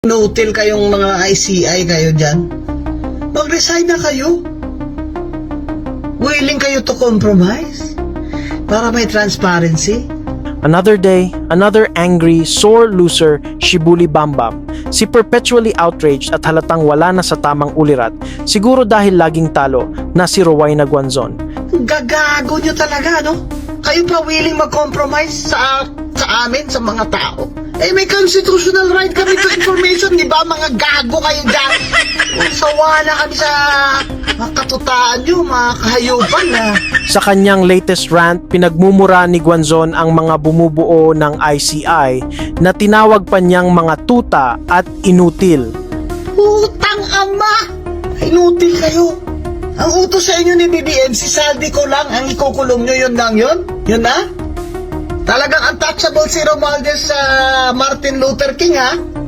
Nutil kayong mga ICI kayo dyan. Mag-resign na kayo. Willing kayo to compromise? Para may transparency? Another day, another angry, sore loser, Shibuli Bambam. Si perpetually outraged at halatang wala na sa tamang ulirat, siguro dahil laging talo, na si Rowena Guanzon. Gagago nyo talaga, no? Kayo pa willing mag-compromise sa, sa amin, sa mga tao? Eh, may constitutional right kami to information, di ba? Mga gago kayo dyan. Sawa na kami sa mga katutaan nyo, mga kahayupan na. Sa kanyang latest rant, pinagmumura ni Guanzon ang mga bumubuo ng ICI na tinawag pa niyang mga tuta at inutil. Putang ama! Inutil kayo. Ang utos sa inyo ni BBM, si Saldi ko lang ang ikukulong nyo, yun lang yun? Yun na? Talagang untouchable si Romualdez sa Martin Luther King, ha?